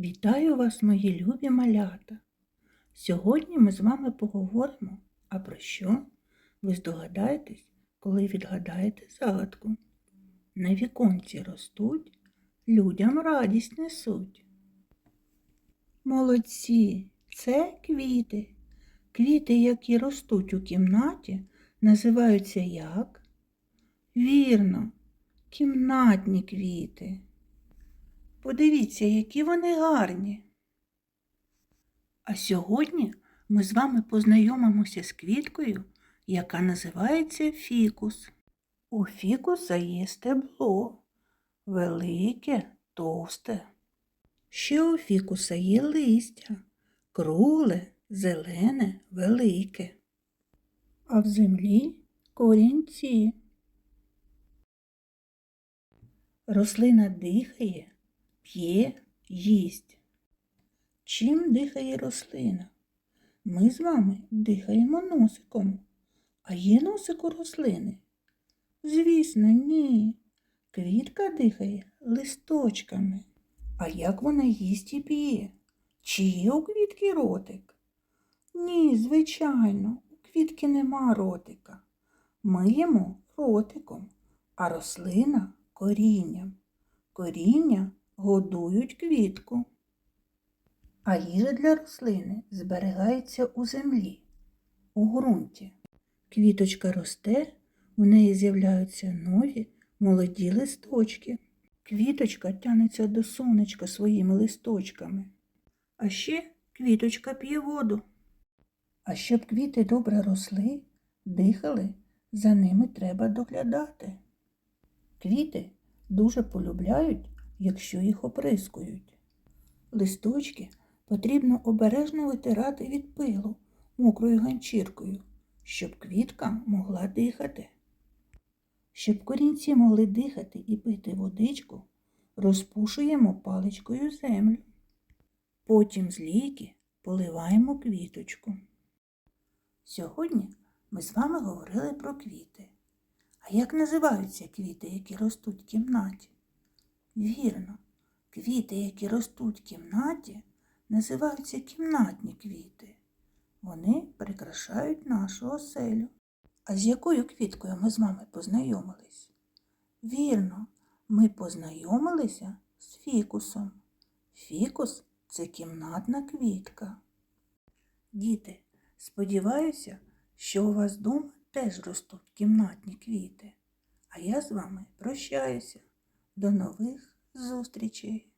Вітаю вас, мої любі малята! Сьогодні ми з вами поговоримо, а про що? Ви здогадаєтесь, коли відгадаєте загадку. На віконці ростуть, людям радість несуть. Молодці, це квіти. Квіти, які ростуть у кімнаті, називаються як? Вірно, кімнатні квіти. Подивіться, які вони гарні. А сьогодні ми з вами познайомимося з квіткою, яка називається фікус. У фікуса є стебло, велике, товсте. Ще у фікуса є листя, кругле, зелене, велике. А в землі корінці. Рослина дихає, п'є, їсть. Чим дихає рослина? Ми з вами дихаємо носиком. А є носик у рослини? Звісно, ні. Квітка дихає листочками. А як вона їсть і п'є? Чи є у квітки ротик? Ні, звичайно, у квітки нема ротика. Ми їмо ротиком, а рослина корінням. Коріння годують квітку. А їжа для рослини зберігається у землі, у ґрунті. Квіточка росте, у неї з'являються нові молоді листочки. Квіточка тянеться до сонечка своїми листочками. А ще квіточка п'є воду. А щоб квіти добре росли, дихали, за ними треба доглядати. Квіти дуже полюбляють, якщо їх оприскують. Листочки потрібно обережно витирати від пилу мокрою ганчіркою, щоб квітка могла дихати. Щоб корінці могли дихати і пити водичку, розпушуємо паличкою землю. Потім з лійки поливаємо квіточку. Сьогодні ми з вами говорили про квіти. А як називаються квіти, які ростуть в кімнаті? Вірно, квіти, які ростуть в кімнаті, називаються кімнатні квіти. Вони прикрашають нашу оселю. А з якою квіткою ми з вами познайомились? Вірно, ми познайомилися з фікусом. Фікус це кімнатна квітка. Діти, сподіваюся, що у вас вдома теж ростуть кімнатні квіти. А я з вами прощаюся. До нових зустрічей!